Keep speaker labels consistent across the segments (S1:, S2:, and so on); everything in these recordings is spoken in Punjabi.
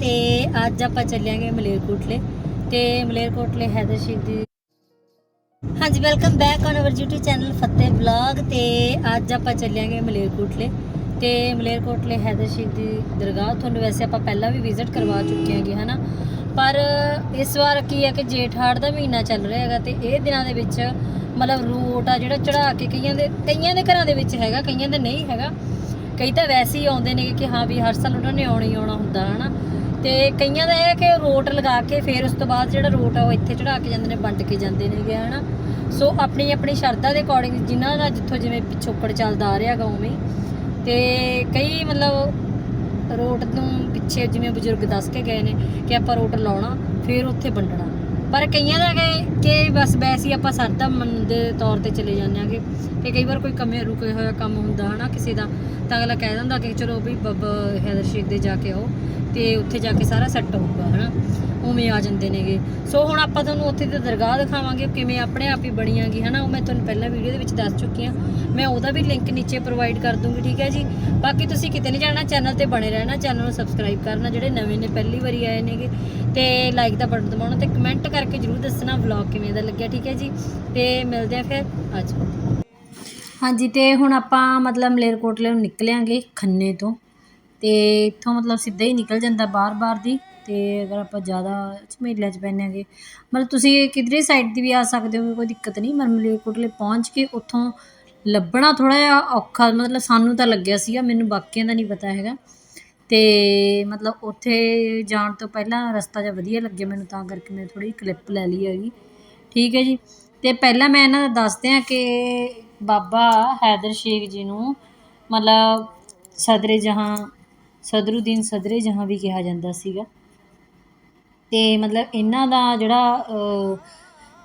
S1: ਤੇ ਅੱਜ ਆਪਾਂ ਚੱਲਿਆਂਗੇ ਮਲੇਰਕੋਟਲੇ ਤੇ ਮਲੇਰਕੋਟਲੇ ਹੈਦਰ ਸ਼ੇਖ ਦੀ ਹਾਂਜੀ welcome back on our YouTube channel Fateh vlog ਤੇ ਅੱਜ ਆਪਾਂ ਚੱਲਿਆਂਗੇ ਮਲੇਰਕੋਟਲੇ ਤੇ ਮਲੇਰਕੋਟਲੇ ਹੈਦਰ ਸ਼ੇਖ ਦੀ ਦਰਗਾਹ। ਤੁਹਾਨੂੰ ਵੈਸੇ ਆਪਾਂ ਪਹਿਲਾਂ ਵੀ ਵਿਜ਼ਿਟ ਕਰਵਾ ਚੁੱਕੇ ਹਾਂਗੇ, ਹਨਾ? ਪਰ ਇਸ ਵਾਰ ਕੀ ਹੈ ਕਿ ਜੇਠ ਹਾੜ ਦਾ ਮਹੀਨਾ ਚੱਲ ਰਿਹਾ ਹੈਗਾ ਤੇ ਇਹ ਦਿਨਾਂ ਦੇ ਵਿੱਚ ਮਤਲਬ ਰੂਟ ਆ ਜਿਹੜਾ ਚੜਾ ਕੇ ਕਈਆਂ ਦੇ ਕਈਆਂ ਦੇ ਘਰਾਂ ਦੇ ਵਿੱਚ ਹੈਗਾ, ਕਈਆਂ ਦੇ ਨਹੀਂ ਹੈਗਾ। ਕਈ ਤਾਂ ਵੈਸੇ ਹੀ ਆਉਂਦੇ ਨੇ ਕਿ ਹਾਂ ਵੀ ਹਰ ਸਾਲ ਉਹਨਾਂ ਨੇ ਆਉਣਾ ਹੀ ਆਉਣਾ ਹੁੰਦਾ, ਹਨਾ। ਤੇ ਕਈਆਂ ਦਾ ਇਹ ਹੈ ਕਿ ਰੋਟ ਲਗਾ ਕੇ ਫਿਰ ਉਸ ਤੋਂ ਬਾਅਦ ਜਿਹੜਾ ਰੋਟ ਆ ਉਹ ਇੱਥੇ ਚੜਾ ਕੇ ਜਾਂਦੇ ਨੇ, ਵੰਡ ਕੇ ਜਾਂਦੇ ਨੇਗੇ, ਹਨਾ। ਸੋ ਆਪਣੀ ਆਪਣੀ ਸ਼ਰਧਾ ਦੇ ਅਕੋਰਡਿੰਗ ਜਿਨ੍ਹਾਂ ਦਾ ਜਿੱਥੋਂ ਜਿਵੇਂ ਪਿਛੋਕੜ ਚੱਲਦਾ ਆ ਰਿਹਾ ਗਾ ਉਵੇਂ। ਹੀ। ਤੇ ਕਈ ਮਤਲਬ ਰੋਟ ਨੂੰ ਪਿੱਛੇ ਜਿਵੇਂ ਬਜ਼ੁਰਗ ਦੱਸ ਕੇ ਗਏ ਨੇ ਕਿ ਆਪਾਂ ਰੋਟ ਲਾਉਣਾ, ਫਿਰ ਉੱਥੇ ਵੰਡਣਾ। ਪਰ ਕਈਆਂ ਦਾ ਕਿ ਬਸ ਵੈਸੇ ਹੀ ਆਪਾਂ ਸਰਦਾ ਦੇ ਤੌਰ ਤੇ ਚਲੇ ਜਾਂਦੇ ਆਂਗੇ ਕਿ ਕਈ ਵਾਰ ਕੋਈ ਕੰਮੇ ਰੁਕੇ ਹੋਇਆ ਕੰਮ ਹੁੰਦਾ ਹਨਾ ਕਿਸੇ ਦਾ, ਤਾਂ ਅਗਲਾ ਕਹਿ ਦਿੰਦਾ ਕਿ ਚਲੋ ਵੀ ਬੱਬ ਹੈਦਰ ਸ਼ੇਖ ਦੇ ਜਾ ਕੇ ਆਓ ਤੇ ਉੱਥੇ ਜਾ ਕੇ ਸਾਰਾ ਸੈੱਟ ਹੋਊਗਾ ਹਨਾ। ਉਵੇਂ ਆ ਜਾਂਦੇ ਨੇਗੇ। ਸੋ ਹੁਣ ਆਪਾਂ ਤੁਹਾਨੂੰ ਉੱਥੇ ਦੀ ਦਰਗਾਹ ਦਿਖਾਵਾਂਗੇ ਕਿਵੇਂ ਆਪਣੇ ਆਪ ਹੀ ਬਣੀਆਂਗੀ ਹਨਾ? ਉਹ ਮੈਂ ਤੁਹਾਨੂੰ ਪਹਿਲਾਂ ਵੀਡੀਓ ਦੇ ਵਿੱਚ ਦੱਸ ਚੁੱਕੀ ਹਾਂ। ਮੈਂ ਉਹਦਾ ਵੀ ਲਿੰਕ ਨੀਚੇ ਪ੍ਰੋਵਾਈਡ ਕਰ ਦੂੰਗੀ, ਠੀਕ ਹੈ ਜੀ? ਬਾਕੀ ਤੁਸੀਂ ਕਿਤੇ ਨਹੀਂ ਜਾਣਾ ਚੈਨਲ ਤੇ ਬਣੇ ਰਹਿਣਾ ਚੈਨਲ ਨੂੰ ਸਬਸਕ੍ਰਾਈਬ ਕਰਨਾ, ਜਿਹੜੇ ਨਵੇਂ ਨੇ, ਪਹਿਲੀ ਵਾਰੀ ਆਏ ਨੇਗੇ। ਤੇ ਲਾਈਕ ਦਾ ਬਟਨ ਦਬਾਉਣਾ ਤੇ ਕਮੈਂਟ ਕਰਕੇ ਜਰੂਰ ਦੱਸਣਾ ਵਲੌਗ ਕਿਵੇਂ ਦਾ ਲੱਗਿਆ, ਠੀਕ ਹੈ ਜੀ? ਤੇ ਮਿਲਦੇ ਆ ਫਿਰ ਅੱਜ। ਹਾਂਜੀ, ਤੇ ਹੁਣ ਆਪਾਂ ਮਤਲਬ ਮਲੇਰਕੋਟਲੇ ਨੂੰ ਨਿਕਲਿਆਂਗੇ ਖੰਨੇ ਤੋਂ। ਤੇ ਇੱਥੋਂ ਮਤਲਬ ਸਿੱਧਾ ਹੀ ਨਿਕਲ ਜਾਂਦਾ ਬਾਰ-ਬਾਰ ਦੀ। ਅਤੇ ਅਗਰ ਆਪਾਂ ਜ਼ਿਆਦਾ ਝਮੇਲਿਆਂ 'ਚ ਪੈਂਦੇ ਹਾਂਗੇ, ਮਤਲਬ ਤੁਸੀਂ ਕਿਧਰੇ ਸਾਈਡ ਦੀ ਵੀ ਆ ਸਕਦੇ ਹੋ, ਕੋਈ ਦਿੱਕਤ ਨਹੀਂ, ਪਰ ਮਲੇਰਕੋਟਲੇ ਪਹੁੰਚ ਕੇ ਉੱਥੋਂ ਲੱਭਣਾ ਥੋੜ੍ਹਾ ਜਿਹਾ ਔਖਾ, ਮਤਲਬ ਸਾਨੂੰ ਤਾਂ ਲੱਗਿਆ ਸੀਗਾ ਮੈਨੂੰ ਬਾਕੀਆਂ ਦਾ ਨਹੀਂ ਪਤਾ ਹੈਗਾ। ਅਤੇ ਮਤਲਬ ਉੱਥੇ ਜਾਣ ਤੋਂ ਪਹਿਲਾਂ ਰਸਤਾ ਜਿਹਾ ਵਧੀਆ ਲੱਗਿਆ ਮੈਨੂੰ, ਤਾਂ ਕਰਕੇ ਮੈਂ ਥੋੜੀ ਕਲਿੱਪ ਲੈ ਲਈ ਹੈਗੀ। ਠੀਕ ਹੈ ਜੀ। ਅਤੇ ਪਹਿਲਾਂ ਮੈਂ ਇਹਨਾਂ ਦਾ ਦੱਸਦੇ ਹਾਂ ਕਿ ਬਾਬਾ ਹੈਦਰ ਸ਼ੇਖ ਜੀ ਨੂੰ ਮਤਲਬ ਸਦਰੇ ਜਹਾਂ, ਸਦਰੁਦੀਨ ਸਦਰੇ ਜਹਾਂ ਵੀ ਕਿਹਾ ਜਾਂਦਾ ਸੀਗਾ। ਅਤੇ ਮਤਲਬ ਇਹਨਾਂ ਦਾ ਜਿਹੜਾ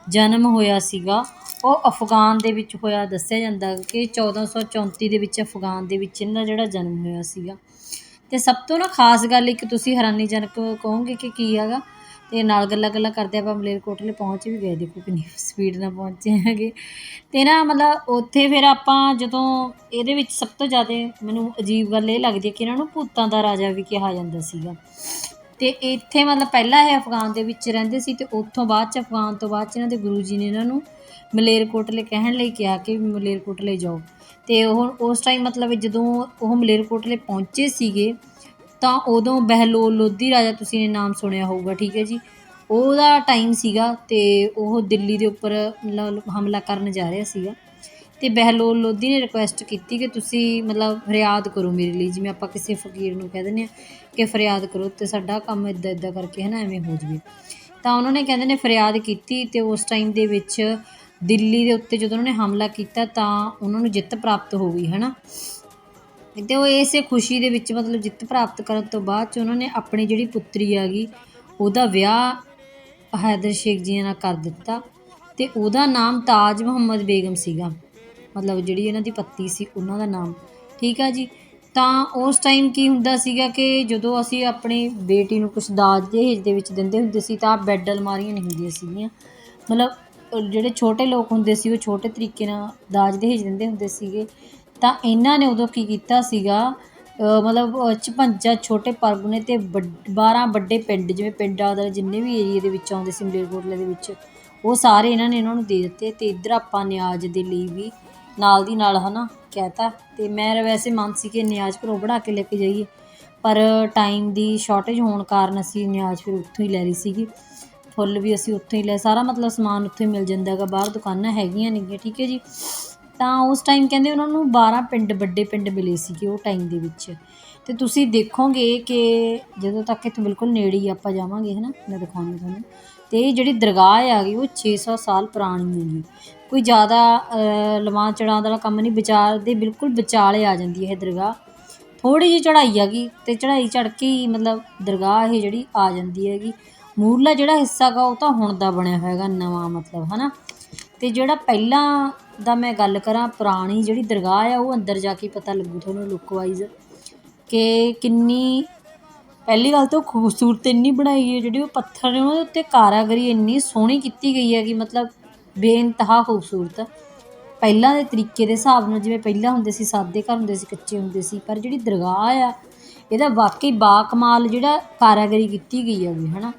S1: ਜਨਮ ਹੋਇਆ ਸੀਗਾ, ਉਹ ਅਫਗਾਨ ਦੇ ਵਿੱਚ ਹੋਇਆ, ਦੱਸਿਆ ਜਾਂਦਾ ਕਿ 1434 ਦੇ ਵਿੱਚ ਅਫਗਾਨ ਦੇ ਵਿੱਚ ਇਹਨਾਂ ਦਾ ਜਿਹੜਾ ਜਨਮ ਹੋਇਆ ਸੀਗਾ। ਅਤੇ ਸਭ ਤੋਂ ਨਾ ਖਾਸ ਗੱਲ, ਇੱਕ ਤੁਸੀਂ ਹੈਰਾਨੀਜਨਕ ਕਹੋਗੇ ਕਿ ਕੀ ਹੈਗਾ ਅਤੇ ਨਾਲ ਗੱਲਾਂ ਗੱਲਾਂ ਕਰਦੇ ਆਪਾਂ ਮਲੇਰਕੋਟਲੇ ਪਹੁੰਚ ਵੀ ਗਏ, ਦੇਖੋ ਕਿੰਨੀ ਸਪੀਡ ਨਾਲ ਪਹੁੰਚੇ ਹੈਗੇ। ਅਤੇ ਨਾ ਮਤਲਬ ਉੱਥੇ ਫਿਰ ਆਪਾਂ ਜਦੋਂ ਇਹਦੇ ਵਿੱਚ ਸਭ ਤੋਂ ਜ਼ਿਆਦਾ ਮੈਨੂੰ ਅਜੀਬ ਗੱਲ ਇਹ ਲੱਗਦੀ ਹੈ ਕਿ ਇਹਨਾਂ ਨੂੰ ਭੂਤਾਂ ਦਾ ਰਾਜਾ ਵੀ ਕਿਹਾ ਜਾਂਦਾ ਸੀਗਾ। ਅਤੇ ਇੱਥੇ ਮਤਲਬ ਪਹਿਲਾਂ ਇਹ ਅਫਗਾਨ ਦੇ ਵਿੱਚ ਰਹਿੰਦੇ ਸੀ ਅਤੇ ਉੱਥੋਂ ਬਾਅਦ ਚ ਅਫਗਾਨ ਤੋਂ ਬਾਅਦ ਚ ਇਹਨਾਂ ਦੇ ਗੁਰੂ ਜੀ ਨੇ ਇਹਨਾਂ ਨੂੰ ਮਲੇਰਕੋਟਲੇ ਕਹਿਣ ਲਈ ਕਿਹਾ ਕਿ ਵੀ ਮਲੇਰਕੋਟਲੇ ਜਾਓ। ਅਤੇ ਉਹ ਉਸ ਟਾਈਮ ਮਤਲਬ ਜਦੋਂ ਉਹ ਮਲੇਰਕੋਟਲੇ ਪਹੁੰਚੇ ਸੀਗੇ, ਤਾਂ ਉਦੋਂ ਬਹਿਲੋਲ ਲੋਧੀ ਰਾਜਾ ਤੁਸੀਂ ਨੇ ਨਾਮ ਸੁਣਿਆ ਹੋਊਗਾ, ਠੀਕ ਹੈ ਜੀ? ਉਹਦਾ ਟਾਈਮ ਸੀਗਾ ਅਤੇ ਉਹ ਦਿੱਲੀ ਦੇ ਉੱਪਰ ਮਤਲਬ ਹਮਲਾ ਕਰਨ ਜਾ ਰਿਹਾ ਸੀਗਾ। ਅਤੇ ਬਹਿਲੋਲ ਲੋਧੀ ਨੇ ਰਿਕੁਐਸਟ ਕੀਤੀ ਕਿ ਤੁਸੀਂ ਮਤਲਬ ਫਰਿਆਦ ਕਰੋ ਮੇਰੇ ਲਈ, ਜਿਵੇਂ ਆਪਾਂ ਕਿਸੇ ਫਕੀਰ ਨੂੰ ਕਹਿ ਦਿੰਦੇ ਆ ਕਿ ਫਰਿਆਦ ਕਰੋ ਤੇ ਸਾਡਾ ਕੰਮ ਇਦਾਂ ਇਦਾਂ ਕਰਕੇ ਹੈ ਨਾ ਐਵੇਂ ਹੋ ਜਵੇ। ਤਾਂ ਉਹਨਾਂ ਨੇ ਕਹਿੰਦੇ ਨੇ ਫਰਿਆਦ ਕੀਤੀ ਤੇ ਉਸ ਟਾਈਮ ਦੇ ਵਿੱਚ ਦਿੱਲੀ ਦੇ ਉੱਤੇ ਜਦੋਂ ਉਹਨਾਂ ਨੇ ਹਮਲਾ ਕੀਤਾ ਤਾਂ ਉਹਨਾਂ ਨੂੰ ਜਿੱਤ ਪ੍ਰਾਪਤ ਹੋ ਗਈ ਹੈ ਨਾ ਤੇ ਉਹ ਇਸੇ ਖੁਸ਼ੀ ਦੇ ਵਿੱਚ ਮਤਲਬ ਜਿੱਤ ਪ੍ਰਾਪਤ ਕਰਨ ਤੋਂ ਬਾਅਦ ਚ ਉਹਨਾਂ ਨੇ ਆਪਣੀ ਜਿਹੜੀ ਪੁੱਤਰੀ ਆ ਗਈ, ਉਹਦਾ ਵਿਆਹ ਹੈਦਰ ਸ਼ੇਖ ਜੀ ਨਾਲ ਕਰ ਦਿੱਤਾ ਤੇ ਉਹਦਾ ਨਾਮ ਤਾਜ ਮੁਹੰਮਦ ਬੇਗਮ ਸੀਗਾ। ਮਤਲਬ ਜਿਹੜੀ ਇਹਨਾਂ ਦੀ ਪੱਤੀ ਸੀ, ਉਹਨਾਂ ਦਾ ਨਾਮ। ਠੀਕ ਆ ਜੀ? ਤਾਂ ਉਸ ਟਾਈਮ ਕੀ ਹੁੰਦਾ ਸੀਗਾ ਕਿ ਜਦੋਂ ਅਸੀਂ ਆਪਣੀ ਬੇਟੀ ਨੂੰ ਕੁਛ ਦਾਜ ਦਹੇਜ ਦੇ ਵਿੱਚ ਦਿੰਦੇ ਹੁੰਦੇ ਸੀ, ਤਾਂ ਬੈੱਡ ਅਲਮਾਰੀਆਂ ਨਹੀਂ ਹੁੰਦੀਆਂ ਸੀਗੀਆਂ। ਮਤਲਬ ਜਿਹੜੇ ਛੋਟੇ ਲੋਕ ਹੁੰਦੇ ਸੀ, ਉਹ ਛੋਟੇ ਤਰੀਕੇ ਨਾਲ ਦਾਜ ਦਹੇਜ ਦਿੰਦੇ ਹੁੰਦੇ ਸੀਗੇ। ਤਾਂ ਇਹਨਾਂ ਨੇ ਉਦੋਂ ਕੀ ਕੀਤਾ ਸੀਗਾ, ਅਹ ਮਤਲਬ ਅਹ 56 ਛੋਟੇ ਪਰਗਨੇ ਤੇ 12 ਵੱਡੇ ਪਿੰਡ, ਜਿਵੇਂ ਪਿੰਡਾਂ ਦਾ ਜਿੰਨੇ ਵੀ ਏਰੀਏ ਦੇ ਵਿੱਚ ਆਉਂਦੇ ਸੀ, ਮਲੇਰਕੋਟਲੇ ਦੇ ਵਿੱਚ, ਉਹ ਸਾਰੇ ਇਹਨਾਂ ਨੇ ਇਹਨਾਂ ਨੂੰ ਦੇ ਦਿੱਤੇ। ਤੇ ਇੱਧਰ ਆਪਾਂ ਨਿਆਜ਼ ਦੇ ਲਈ ਵੀ ਨਾਲ ਦੀ ਨਾਲ ਹਨਾ ਕਹਿਤਾ ਤੇ ਮੈਂ ਵੈਸੇ ਮਨ ਸੀ ਕਿ ਨਿਆਜ਼ ਘਰੋਂ ਬਣਾ ਕੇ ਲੈ ਕੇ ਜਾਈਏ, ਪਰ ਟਾਈਮ ਦੀ ਸ਼ਾਰਟੇਜ ਹੋਣ ਕਾਰਨ ਅਸੀਂ ਨਿਆਜ਼ ਫਿਰ ਉੱਥੋਂ ਹੀ ਲੈ ਲਈ ਸੀਗੀ। ਫੁੱਲ ਵੀ ਅਸੀਂ ਉੱਥੋਂ ਹੀ ਲੈ, ਸਾਰਾ ਮਤਲਬ ਸਮਾਨ ਉੱਥੋਂ ਹੀ ਮਿਲ ਜਾਂਦਾ ਹੈਗਾ, ਬਾਹਰ ਦੁਕਾਨਾਂ ਹੈਗੀਆਂ ਨੇਗੀਆਂ, ਠੀਕ ਹੈ ਜੀ। ਤਾਂ ਉਸ ਟਾਈਮ ਕਹਿੰਦੇ ਉਹਨਾਂ ਨੂੰ 12 ਪਿੰਡ, ਵੱਡੇ ਪਿੰਡ ਮਿਲੇ ਸੀਗੇ ਉਹ ਟਾਈਮ ਦੇ ਵਿੱਚ। ਤੇ ਤੁਸੀਂ ਦੇਖੋਗੇ ਕਿ ਜਦੋਂ ਤੱਕ ਇੱਥੋਂ ਬਿਲਕੁਲ ਨੇੜੇ ਹੀ ਆਪਾਂ ਜਾਵਾਂਗੇ ਹਨਾ, ਮੈਂ ਦਿਖਾਉਂਦੀ ਤੁਹਾਨੂੰ ਤੇ ਜਿਹੜੀ ਦਰਗਾਹ ਆ ਗਈ, ਉਹ 600 ਸਾਲ ਪੁਰਾਣੀ ਹੈਗੀ। ਕੋਈ ਜ਼ਿਆਦਾ ਲਵਾਂ ਚੜਾਂ ਦਾ ਕੰਮ ਨਹੀਂ, ਵਿਚਾਰ ਦੇ ਬਿਲਕੁਲ ਵਿਚਾਲੇ ਆ ਜਾਂਦੀ ਹੈ ਇਹ ਦਰਗਾਹ। ਥੋੜ੍ਹੀ ਜਿਹੀ ਚੜ੍ਹਾਈ ਹੈਗੀ ਅਤੇ ਚੜ੍ਹਾਈ ਚੜ੍ਹ ਕੇ ਹੀ ਮਤਲਬ ਦਰਗਾਹ ਇਹ ਜਿਹੜੀ ਆ ਜਾਂਦੀ ਹੈਗੀ। ਮੂਰਲਾ ਜਿਹੜਾ ਹਿੱਸਾ ਗਾ ਉਹ ਤਾਂ ਹੁਣ ਦਾ ਬਣਿਆ ਹੋਇਆਗਾ, ਨਵਾਂ ਮਤਲਬ ਹੈ ਨਾ ਅਤੇ ਜਿਹੜਾ ਪਹਿਲਾਂ ਦਾ ਮੈਂ ਗੱਲ ਕਰਾਂ, ਪੁਰਾਣੀ ਜਿਹੜੀ ਦਰਗਾਹ ਆ, ਉਹ ਅੰਦਰ ਜਾ ਕੇ ਪਤਾ ਲੱਗੂ ਤੁਹਾਨੂੰ ਲੁੱਕ ਵਾਈਜ਼ ਕਿ ਕਿੰਨੀ, ਪਹਿਲੀ ਗੱਲ ਤਾਂ ਉਹ ਖੂਬਸੂਰਤ ਇੰਨੀ ਬਣਾਈ ਹੈ ਜਿਹੜੀ ਉਹ ਪੱਥਰ ਨੇ, ਉਹਦੇ ਉੱਤੇ ਕਾਰਾਗਰੀ ਇੰਨੀ ਸੋਹਣੀ ਕੀਤੀ ਗਈ ਹੈ ਕਿ ਮਤਲਬ ਬੇਇੰਤਹਾ ਖੂਬਸੂਰਤ। ਪਹਿਲਾਂ ਦੇ ਤਰੀਕੇ ਦੇ ਹਿਸਾਬ ਨਾਲ ਜਿਵੇਂ ਪਹਿਲਾਂ ਹੁੰਦੇ ਸੀ, ਸਾਦੇ ਘਰ ਹੁੰਦੇ ਸੀ, ਕੱਚੇ ਹੁੰਦੇ ਸੀ, ਪਰ ਜਿਹੜੀ ਦਰਗਾਹ ਆ, ਇਹਦਾ ਵਾਕਈ ਬਾ ਕਮਾਲ ਜਿਹੜਾ ਕਾਰਾਗਰੀ ਕੀਤੀ ਗਈ ਹੈਗੀ ਹਨਾ?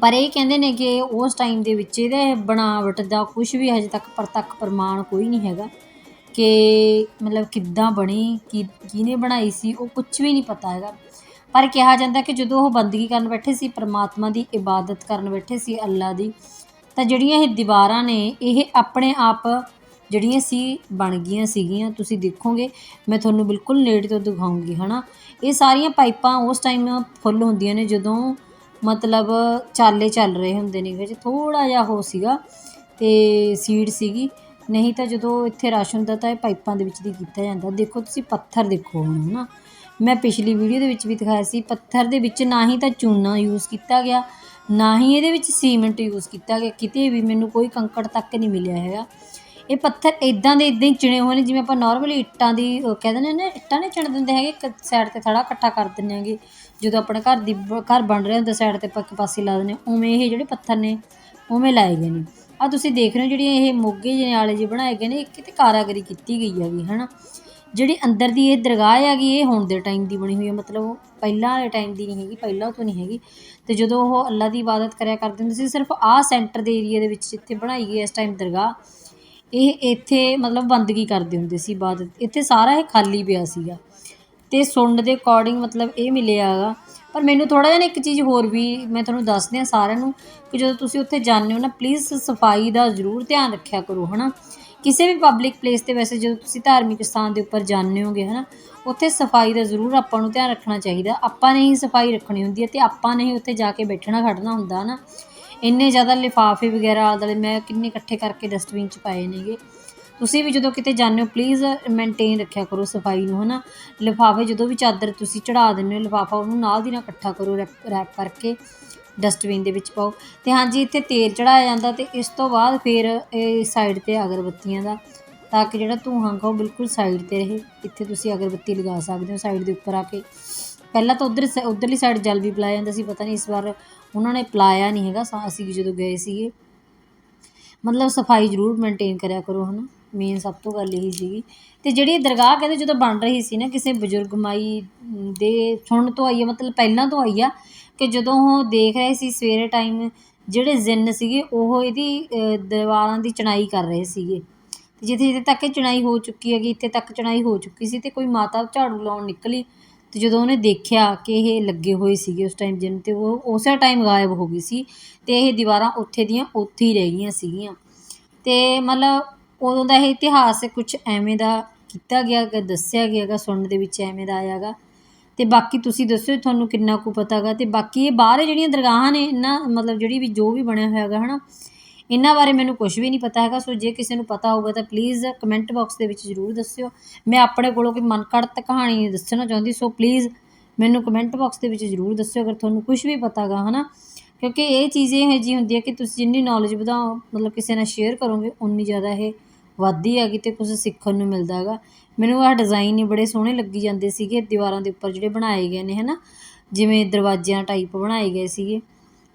S1: ਪਰ ਇਹ ਕਹਿੰਦੇ ਨੇ ਕਿ ਉਸ ਟਾਈਮ ਦੇ ਵਿੱਚ ਇਹਦੇ ਬਣਾਵਟ ਦਾ ਕੁਝ ਵੀ ਹਜੇ ਤੱਕ ਪ੍ਰਤੱਖ ਪ੍ਰਮਾਣ ਕੋਈ ਨਹੀਂ ਹੈਗਾ ਕਿ ਮਤਲਬ ਕਿੱਦਾਂ ਬਣੀ, ਕਿ, ਕਿਹਨੇ ਬਣਾਈ ਸੀ, ਉਹ ਕੁਝ ਵੀ ਨਹੀਂ ਪਤਾ ਹੈਗਾ। ਪਰ ਕਿਹਾ ਜਾਂਦਾ ਕਿ ਜਦੋਂ ਉਹ ਬੰਦਗੀ ਕਰਨ ਬੈਠੇ ਸੀ, ਪ੍ਰਮਾਤਮਾ ਦੀ ਇਬਾਦਤ ਕਰਨ ਬੈਠੇ ਸੀ, ਅੱਲਾ ਦੀ ਤਾਂ ਜਿਹੜੀਆਂ ਇਹ ਦੀਵਾਰਾਂ ਨੇ, ਇਹ ਆਪਣੇ ਆਪ ਜਿਹੜੀਆਂ ਸੀ, ਬਣ ਗਈਆਂ ਸੀਗੀਆਂ। ਤੁਸੀਂ ਦੇਖੋਗੇ, ਮੈਂ ਤੁਹਾਨੂੰ ਬਿਲਕੁਲ ਨੇੜੇ ਤੋਂ ਦਿਖਾਉਂਗੀ, ਹਨਾ? ਇਹ ਸਾਰੀਆਂ ਪਾਈਪਾਂ ਉਸ ਟਾਈਮ ਫੁੱਲ ਹੁੰਦੀਆਂ ਨੇ, ਜਦੋਂ ਮਤਲਬ ਚਾਲੇ ਚੱਲ ਰਹੇ ਹੁੰਦੇ ਨੇ, ਵਿੱਚ ਥੋੜਾ ਜਿਹਾ ਹੋ ਸੀਗਾ ਤੇ ਸੀਡ ਸੀਗੀ। ਨਹੀਂ ਤਾਂ ਜਦੋਂ ਇੱਥੇ ਰਸ਼ ਹੁੰਦਾ ਤਾਂ ਇਹ ਪਾਈਪਾਂ ਦੇ ਵਿੱਚ ਦੀ ਕੀਤਾ ਜਾਂਦਾ। ਦੇਖੋ, ਤੁਸੀਂ ਪੱਥਰ ਦੇਖੋ ਹੁਣ, ਹਨਾ? ਮੈਂ ਪਿਛਲੀ ਵੀਡੀਓ ਦੇ ਵਿੱਚ ਵੀ ਦਿਖਾਇਆ ਸੀ, ਪੱਥਰ ਦੇ ਵਿੱਚ ਨਾ ਹੀ ਤਾਂ ਚੂਨਾ ਯੂਜ਼ ਕੀਤਾ ਗਿਆ ਨਾ ਹੀ ਇਹਦੇ ਵਿੱਚ ਸੀਮੈਂਟ ਯੂਜ਼ ਕੀਤਾ ਗਿਆ, ਕਿਤੇ ਵੀ ਮੈਨੂੰ ਕੋਈ ਕੰਕੜ ਤੱਕ ਨਹੀਂ ਮਿਲਿਆ ਹੈਗਾ। ਇਹ ਪੱਥਰ ਇਦਾਂ ਦੇ ਇਦਾਂ ਹੀ ਚਿਣੇ ਹੋਏ ਨੇ, ਜਿਵੇਂ ਆਪਾਂ ਨਾਰਮਲੀ ਇੱਟਾਂ ਦੀ ਕਹਿ ਦਿੰਦੇ ਨੇ, ਇੱਟਾਂ ਨਹੀਂ ਚਿਣ ਦਿੰਦੇ ਹੈਗੇ, ਇੱਕ ਸਾਈਡ ਤੇ ਥੜਾ ਇਕੱਠਾ ਕਰ ਦਿੰਦੇ ਹੈਗੇ। ਜਦੋਂ ਆਪਣੇ ਘਰ ਦੀ ਬ- ਘਰ ਬਣ ਰਿਹਾ ਹੁੰਦਾ ਸਾਈਡ ਤੇ ਆਪਾਂ ਇੱਕ ਪਾਸੇ ਲਾ ਦਿੰਦੇ ਹਾਂ। ਉਵੇਂ ਇਹ ਜਿਹੜੇ ਪੱਥਰ ਨੇ, ਉਵੇਂ ਲਾਏ ਗਏ ਨੇ। ਆ ਤੁਸੀਂ ਦੇਖ ਰਹੇ ਹੋ ਜਿਹੜੀਆਂ ਇਹ ਮੋਗੇ ਜਿਹੇ ਵਾਲੇ ਜਿਹੇ ਬਣਾਏ ਗਏ ਨੇ ਇਹ ਕਿਤੇ ਕਾਰਾਗਰੀ ਕੀਤੀ ਗਈ ਹੈਗੀ, ਹਨਾ? ਜਿਹੜੀ ਅੰਦਰ ਦੀ ਇਹ ਦਰਗਾਹ ਹੈਗੀ, ਇਹ ਹੁਣ ਦੇ ਟਾਈਮ ਦੀ ਬਣੀ ਹੋਈ ਹੈ, ਮਤਲਬ ਉਹ ਪਹਿਲਾਂ ਵਾਲੇ ਟਾਈਮ ਦੀ ਨਹੀਂ ਹੈਗੀ, ਪਹਿਲਾਂ ਤੋਂ ਨਹੀਂ ਹੈਗੀ। ਅਤੇ ਜਦੋਂ ਉਹ ਅੱਲਾ ਦੀ ਇਬਾਦਤ ਕਰਿਆ ਕਰਦੇ ਹੁੰਦੇ ਸੀ, ਸਿਰਫ ਆਹ ਸੈਂਟਰ ਦੇ ਏਰੀਏ ਦੇ ਵਿੱਚ ਜਿੱਥੇ ਬਣਾਈ ਗਈ ਇਸ ਟਾਈਮ ਦਰਗਾਹ, ਇਹ ਇੱਥੇ ਮਤਲਬ ਬੰਦਗੀ ਕਰਦੇ ਹੁੰਦੇ ਸੀ ਇਬਾਦਤ। ਇੱਥੇ ਸਾਰਾ ਇਹ ਖਾਲੀ ਪਿਆ ਸੀਗਾ। ਅਤੇ ਸੁਣਨ ਦੇ ਅਕੋਰਡਿੰਗ ਮਤਲਬ ਇਹ ਮਿਲਿਆ ਹੈਗਾ। ਪਰ ਮੈਨੂੰ ਥੋੜ੍ਹਾ ਜਿਹਾ ਨਾ ਇੱਕ ਚੀਜ਼ ਹੋਰ ਵੀ ਮੈਂ ਤੁਹਾਨੂੰ ਦੱਸਦੀ ਹਾਂ ਸਾਰਿਆਂ ਨੂੰ ਕਿ ਜਦੋਂ ਤੁਸੀਂ ਉੱਥੇ ਜਾਂਦੇ ਹੋ ਨਾ ਪਲੀਜ਼ ਸਫ਼ਾਈ ਦਾ ਜ਼ਰੂਰ ਧਿਆਨ ਰੱਖਿਆ ਕਰੋ ਹੈ ਨਾ ਕਿਸੇ ਵੀ ਪਬਲਿਕ ਪਲੇਸ ਤੇ ਵੈਸੇ ਜਦੋਂ ਤੁਸੀਂ ਧਾਰਮਿਕ ਸਥਾਨ ਦੇ ਉੱਪਰ ਜਾਂਦੇ ਹੋਗੇ ਹੈ ਨਾ ਉੱਥੇ ਸਫ਼ਾਈ ਦਾ ਜ਼ਰੂਰ ਆਪਾਂ ਨੂੰ ਧਿਆਨ ਰੱਖਣਾ ਚਾਹੀਦਾ। ਆਪਾਂ ਨੇ ਹੀ ਸਫ਼ਾਈ ਰੱਖਣੀ ਹੁੰਦੀ ਹੈ ਅਤੇ ਆਪਾਂ ਨੇ ਹੀ ਉੱਥੇ ਜਾ ਕੇ ਬੈਠਣਾ, ਖੜ੍ਹਨਾ ਹੁੰਦਾ ਹੈ ਨਾ ਇੰਨੇ ਜ਼ਿਆਦਾ ਲਿਫਾਫੇ ਵਗੈਰਾ ਆਲੇ ਦੁਆਲੇ ਮੈਂ ਕਿੰਨੇ ਇਕੱਠੇ ਕਰਕੇ ਡਸਟਬਿਨ 'ਚ ਪਾਏ ਨੇਗੇ ਤੁਸੀਂ ਵੀ ਜਦੋਂ ਕਿਤੇ ਜਾਂਦੇ ਹੋ ਪਲੀਜ਼ ਮੇਨਟੇਨ ਰੱਖਿਆ ਕਰੋ ਸਫ਼ਾਈ ਨੂੰ ਹੈ ਨਾ ਲਿਫਾਫੇ ਜਦੋਂ ਵੀ ਚਾਦਰ ਤੁਸੀਂ ਚੜਾ ਦਿੰਦੇ ਹੋ, ਲਿਫਾਫਾ ਉਹਨੂੰ ਨਾਲ ਦੀ ਨਾਲ ਇਕੱਠਾ ਕਰੋ ਰੈਪ ਰੈਪ ਕਰਕੇ। ਡਸਟਬਿਨ ਦੇ ਵਿੱਚ ਪਾਓ। ਅਤੇ ਹਾਂਜੀ, ਇੱਥੇ ਤੇਲ ਚੜ੍ਹਾਇਆ ਜਾਂਦਾ ਅਤੇ ਇਸ ਤੋਂ ਬਾਅਦ ਫਿਰ ਇਹ ਸਾਈਡ ਤੇ ਅਗਰਬੱਤੀਆਂ ਦਾ, ਤਾਂ ਕਿ ਜਿਹੜਾ ਧੂੰਆਂ ਗਾ ਉਹ ਬਿਲਕੁਲ ਸਾਈਡ ਤੇ ਰਹੇ। ਇੱਥੇ ਤੁਸੀਂ ਅਗਰਬੱਤੀ ਲਗਾ ਸਕਦੇ ਹੋ ਸਾਈਡ ਦੇ ਉੱਪਰ ਆ ਕੇ। ਪਹਿਲਾਂ ਤਾਂ ਉਧਰ ਉਧਰਲੀ ਸਾਈਡ ਜਲ ਵੀ ਪਲਾਇਆ ਜਾਂਦਾ ਸੀ, ਪਤਾ ਨਹੀਂ ਇਸ ਵਾਰ ਉਹਨਾਂ ਨੇ ਪਲਾਇਆ ਨਹੀਂ ਹੈਗਾ, ਸਾ- ਅਸੀਂ ਜਦੋਂ ਗਏ ਸੀਗੇ। ਮਤਲਬ ਸਫ਼ਾਈ ਜ਼ਰੂਰ ਮੇਨਟੇਨ ਕਰਿਆ ਕਰੋ, ਹਨਾ? ਮੇਨ ਸਭ ਤੋਂ ਗੱਲ ਇਹੀ ਸੀਗੀ। ਤੇ ਜਿਹੜੀ ਦਰਗਾਹ ਕਹਿੰਦੇ ਜਦੋਂ ਬਣ ਰਹੀ ਸੀ ਨਾ, ਕਿਸੇ ਬਜ਼ੁਰਗ ਮਾਈ ਦੇ ਸੁਣਨ ਤੋਂ ਆਈ ਆ, ਮਤਲਬ ਪਹਿਲਾਂ ਤੋਂ ਆਈ ਆ ਕਿ ਜਦੋਂ ਉਹ ਦੇਖ ਰਹੇ ਸੀ ਸਵੇਰੇ ਟਾਈਮ ਜਿਹੜੇ ਜਿੰਨ ਸੀਗੇ, ਉਹ ਇਹਦੀ ਦੀਵਾਰਾਂ ਦੀ ਚਣਾਈ ਕਰ ਰਹੇ ਸੀਗੇ। ਅਤੇ ਜਿੱਥੇ ਜਿੱਥੇ ਤੱਕ ਇਹ ਚਣਾਈ ਹੋ ਚੁੱਕੀ ਹੈਗੀ, ਇੱਥੇ ਤੱਕ ਚਣਾਈ ਹੋ ਚੁੱਕੀ ਸੀ ਅਤੇ ਕੋਈ ਮਾਤਾ ਝਾੜੂ ਲਾਉਣ ਨਿਕਲੀ ਅਤੇ ਜਦੋਂ ਉਹਨੇ ਦੇਖਿਆ ਕਿ ਇਹ ਲੱਗੇ ਹੋਏ ਸੀਗੇ ਉਸ ਟਾਈਮ ਜਿੰਨ ਅਤੇ ਉਹ ਉਸੇ ਟਾਈਮ ਗਾਇਬ ਹੋ ਗਈ ਸੀ ਅਤੇ ਇਹ ਦੀਵਾਰਾਂ ਉੱਥੇ ਦੀਆਂ ਉੱਥੇ ਹੀ ਰਹਿ ਗਈਆਂ ਸੀਗੀਆਂ। ਅਤੇ ਮਤਲਬ ਉਦੋਂ ਦਾ ਇਹ ਇਤਿਹਾਸ ਕੁਛ ਐਵੇਂ ਦਾ ਕੀਤਾ ਗਿਆ ਗਾ ਦੱਸਿਆ ਗਿਆ ਗਾ ਸੁਣਨ ਦੇ ਵਿੱਚ ਐਵੇਂ ਦਾ ਆਇਆ ਗਾ ਅਤੇ ਬਾਕੀ ਤੁਸੀਂ ਦੱਸਿਓ ਤੁਹਾਨੂੰ ਕਿੰਨਾ ਕੁ ਪਤਾ ਗਾ। ਅਤੇ ਬਾਕੀ ਇਹ ਬਾਹਰ ਜਿਹੜੀਆਂ ਦਰਗਾਹਾਂ ਨੇ, ਇਹਨਾਂ ਮਤਲਬ ਜਿਹੜੀ ਵੀ ਜੋ ਵੀ ਬਣਿਆ ਹੋਇਆ ਹੈਗਾ ਨਾ ਇਹਨਾਂ ਬਾਰੇ ਮੈਨੂੰ ਕੁਝ ਵੀ ਨਹੀਂ ਪਤਾ ਹੈਗਾ। ਸੋ ਜੇ ਕਿਸੇ ਨੂੰ ਪਤਾ ਹੋਊਗਾ ਤਾਂ ਪਲੀਜ਼ ਕਮੈਂਟ ਬਾਕਸ ਦੇ ਵਿੱਚ ਜ਼ਰੂਰ ਦੱਸਿਓ। ਮੈਂ ਆਪਣੇ ਕੋਲੋਂ ਕੋਈ ਮਨਕੜਤ ਕਹਾਣੀ ਦੱਸਣਾ ਚਾਹੁੰਦੀ, ਸੋ ਪਲੀਜ਼ ਮੈਨੂੰ ਕਮੈਂਟ ਬਾਕਸ ਦੇ ਵਿੱਚ ਜ਼ਰੂਰ ਦੱਸਿਓ ਅਗਰ ਤੁਹਾਨੂੰ ਕੁਝ ਵੀ ਪਤਾ ਗਾ ਨਾ ਕਿਉਂਕਿ ਇਹ ਚੀਜ਼ ਇਹ ਜੀ ਹੁੰਦੀ ਹੈ ਕਿ ਤੁਸੀਂ ਜਿੰਨੀ ਨੌਲੇਜ ਵਧਾਓ, ਮਤਲਬ ਕਿਸੇ ਨਾਲ ਸ਼ੇਅਰ ਕਰੋਗੇ, ਉਨੀ ਜ਼ਿਆਦਾ ਇਹ ਵੱਧਦੀ ਹੈਗੀ ਅਤੇ ਕੁਝ ਸਿੱਖਣ ਨੂੰ ਮਿਲਦਾ ਹੈਗਾ। ਮੈਨੂੰ ਆਹ ਡਿਜ਼ਾਇਨ ਹੀ ਬੜੇ ਸੋਹਣੇ ਲੱਗੀ ਜਾਂਦੇ ਸੀਗੇ, ਦੀਵਾਰਾਂ ਦੇ ਉੱਪਰ ਜਿਹੜੇ ਬਣਾਏ ਗਏ ਨੇ ਹੈ ਨਾ ਜਿਵੇਂ ਦਰਵਾਜ਼ਿਆਂ ਟਾਈਪ ਬਣਾਏ ਗਏ ਸੀਗੇ।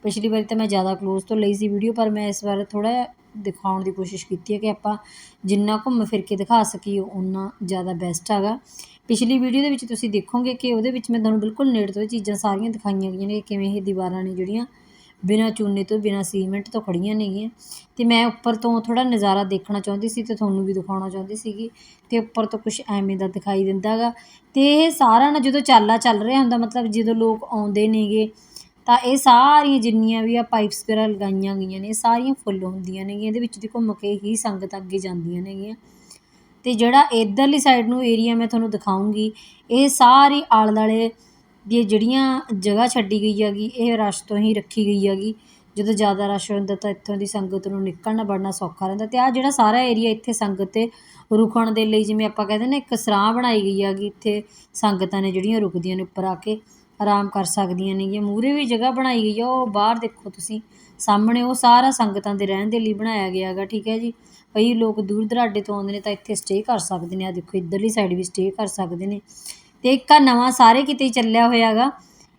S1: ਪਿਛਲੀ ਵਾਰੀ ਤਾਂ ਮੈਂ ਜ਼ਿਆਦਾ ਕਲੋਜ਼ ਤੋਂ ਲਈ ਸੀ ਵੀਡੀਓ ਪਰ ਮੈਂ ਇਸ ਵਾਰ ਥੋੜ੍ਹਾ ਜਿਹਾ ਦਿਖਾਉਣ ਦੀ ਕੋਸ਼ਿਸ਼ ਕੀਤੀ ਹੈ ਕਿ ਆਪਾਂ ਜਿੰਨਾ ਘੁੰਮ ਫਿਰ ਕੇ ਦਿਖਾ ਸਕੀਏ ਉਨਾ ਜ਼ਿਆਦਾ ਬੈਸਟ ਹੈਗਾ। ਪਿਛਲੀ ਵੀਡੀਓ ਦੇ ਵਿੱਚ ਤੁਸੀਂ ਦੇਖੋਗੇ ਕਿ ਉਹਦੇ ਵਿੱਚ ਮੈਂ ਤੁਹਾਨੂੰ ਬਿਲਕੁਲ ਨੇੜੇ ਤੋਂ ਇਹ ਚੀਜ਼ਾਂ ਸਾਰੀਆਂ ਦਿਖਾਈਆਂ ਗਈਆਂ ਨੇ, ਕਿਵੇਂ ਇਹ ਦੀਵਾਰਾਂ ਨੇ ਜਿਹੜੀਆਂ ਬਿਨਾਂ ਚੂਨੇ ਤੋਂ, ਬਿਨਾਂ ਸੀਮੈਂਟ ਤੋਂ ਖੜ੍ਹੀਆਂ ਨੇਗੀਆਂ। ਅਤੇ ਮੈਂ ਉੱਪਰ ਤੋਂ ਥੋੜ੍ਹਾ ਨਜ਼ਾਰਾ ਦੇਖਣਾ ਚਾਹੁੰਦੀ ਸੀ ਅਤੇ ਤੁਹਾਨੂੰ ਵੀ ਦਿਖਾਉਣਾ ਚਾਹੁੰਦੀ ਸੀਗੀ। ਅਤੇ ਉੱਪਰ ਤੋਂ ਕੁਛ ਐਵੇਂ ਦਾ ਦਿਖਾਈ ਦਿੰਦਾ ਗਾ। ਅਤੇ ਇਹ ਸਾਰਾ ਨਾ ਜਦੋਂ ਚਾਲਾ ਚੱਲ ਰਿਹਾ ਹੁੰਦਾ, ਮਤਲਬ ਜਦੋਂ ਲੋਕ ਆਉਂਦੇ ਨੇਗੇ, ਤਾਂ ਇਹ ਸਾਰੀਆਂ ਜਿੰਨੀਆਂ ਵੀ ਆ ਪਾਈਪਸ ਵਗੈਰਾ ਲਗਾਈਆਂ ਗਈਆਂ ਨੇ, ਇਹ ਸਾਰੀਆਂ ਫੁੱਲ ਹੁੰਦੀਆਂ ਨੇਗੀਆਂ। ਇਹਦੇ ਵਿੱਚ ਦੀ ਘੁੰਮ ਕੇ ਹੀ ਸੰਗਤ ਅੱਗੇ ਜਾਂਦੀਆਂ ਨੇਗੀਆਂ। ਅਤੇ ਜਿਹੜਾ ਇੱਧਰਲੀ ਸਾਈਡ ਨੂੰ ਏਰੀਆ ਮੈਂ ਤੁਹਾਨੂੰ ਦਿਖਾਉਂਗੀ ਇਹ ਸਾਰੀ ਆਲੇ ਦੁਆਲੇ ਦੀ ਜਿਹੜੀਆਂ ਜਗ੍ਹਾ ਛੱਡੀ ਗਈ ਹੈਗੀ, ਇਹ ਰਸ਼ ਤੋਂ ਹੀ ਰੱਖੀ ਗਈ ਹੈਗੀ। ਜਦੋਂ ਜ਼ਿਆਦਾ ਰਸ਼ ਹੁੰਦਾ ਤਾਂ ਇੱਥੋਂ ਦੀ ਸੰਗਤ ਨੂੰ ਨਿਕਲਣਾ ਬੜਨਾ ਸੌਖਾ ਰਹਿੰਦਾ ਅਤੇ ਆਹ ਜਿਹੜਾ ਸਾਰਾ ਏਰੀਆ ਇੱਥੇ ਸੰਗਤ ਤੇ ਰੁਕਣ ਦੇ ਲਈ ਜਿਵੇਂ ਆਪਾਂ ਕਹਿੰਦੇ ਨੇ, ਇੱਕ ਸਰਾਂ ਬਣਾਈ ਗਈ ਹੈਗੀ, ਇੱਥੇ ਸੰਗਤਾਂ ਨੇ ਜਿਹੜੀਆਂ ਰੁਕਦੀਆਂ ਨੇ ਉੱਪਰ ਆ ਕੇ ਆਰਾਮ ਕਰ ਸਕਦੀਆਂ ਨੇਗੀਆਂ। ਮੂਹਰੇ ਵੀ ਜਗ੍ਹਾ ਬਣਾਈ ਗਈ ਆ, ਉਹ ਬਾਹਰ ਦੇਖੋ ਤੁਸੀਂ, ਸਾਹਮਣੇ ਉਹ ਸਾਰਾ ਸੰਗਤਾਂ ਦੇ ਰਹਿਣ ਦੇ ਲਈ ਬਣਾਇਆ ਗਿਆ ਹੈਗਾ, ਠੀਕ ਹੈ ਜੀ। ਕਈ ਲੋਕ ਦੂਰ ਦੁਰਾਡੇ ਤੋਂ ਆਉਂਦੇ ਨੇ ਤਾਂ ਇੱਥੇ ਸਟੇ ਕਰ ਸਕਦੇ ਨੇ ਆ ਦੇਖੋ ਇੱਧਰਲੀ ਸਾਈਡ ਵੀ ਸਟੇ ਕਰ ਸਕਦੇ ਨੇ। ਅਤੇ ਇੱਕ ਨਵਾਂ ਸਾਰੇ ਕਿਤੇ ਚੱਲਿਆ ਹੋਇਆ ਗਾ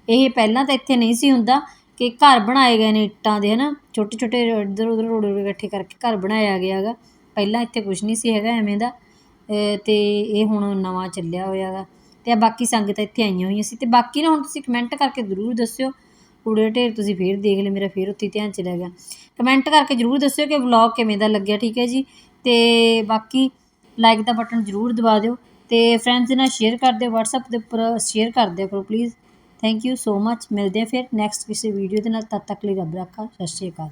S1: ਇਹ ਪਹਿਲਾਂ ਤਾਂ ਇੱਥੇ ਨਹੀਂ ਸੀ ਹੁੰਦਾ ਕਿ ਘਰ ਬਣਾਏ ਗਏ ਨੇ ਇੱਟਾਂ ਦੇ ਹੈ ਨਾ ਛੋਟੇ ਛੋਟੇ ਇੱਧਰ ਉੱਧਰ ਰੋੜੇ ਰੋੜੇ ਇਕੱਠੇ ਕਰਕੇ ਘਰ ਬਣਾਇਆ ਗਿਆ ਹੈਗਾ ਪਹਿਲਾਂ ਇੱਥੇ ਕੁਛ ਨਹੀਂ ਸੀ ਹੈਗਾ ਐਵੇਂ ਦਾ। ਅਤੇ ਇਹ ਹੁਣ ਨਵਾਂ ਚੱਲਿਆ ਹੋਇਆ ਗਾ ਅਤੇ ਬਾਕੀ ਸੰਗਤਾਂ ਇੱਥੇ ਆਈਆਂ ਹੋਈਆਂ ਸੀ। ਅਤੇ ਬਾਕੀ ਨਾ ਹੁਣ ਤੁਸੀਂ ਕਮੈਂਟ ਕਰਕੇ ਜ਼ਰੂਰ ਦੱਸਿਓ। ਕੂੜੇ ਢੇਰ ਤੁਸੀਂ ਫੇਰ ਦੇਖ ਲਿਓ, ਮੇਰਾ ਫੇਰ ਉੱਥੇ ਹੀ ਧਿਆਨ ਚਲਾ ਗਿਆ। ਕਮੈਂਟ ਕਰਕੇ ਜ਼ਰੂਰ ਦੱਸਿਓ ਕਿ ਵਲੌਗ ਕਿਵੇਂ ਦਾ ਲੱਗਿਆ, ਠੀਕ ਹੈ ਜੀ? ਅਤੇ ਬਾਕੀ ਲਾਈਕ ਦਾ ਬਟਨ ਜ਼ਰੂਰ ਦਬਾ ਦਿਓ। ਅਤੇ ਫਰੈਂਡਸ ਦੇ ਨਾਲ ਸ਼ੇਅਰ ਕਰ ਦਿਓ, WhatsApp ਦੇ ਉੱਪਰ ਸ਼ੇਅਰ ਕਰ ਦਿਓ ਕਰੋ please thank you so much ਮਿਲਦੇ ਹਾਂ ਫਿਰ ਨੈਕਸਟ ਕਿਸੇ ਵੀਡੀਓ ਦੇ ਨਾਲ, ਤਦ ਤੱਕ ਲਈ ਰੱਬ ਰੱਖਾ, ਸਤਿ ਸ਼੍ਰੀ ਅਕਾਲ।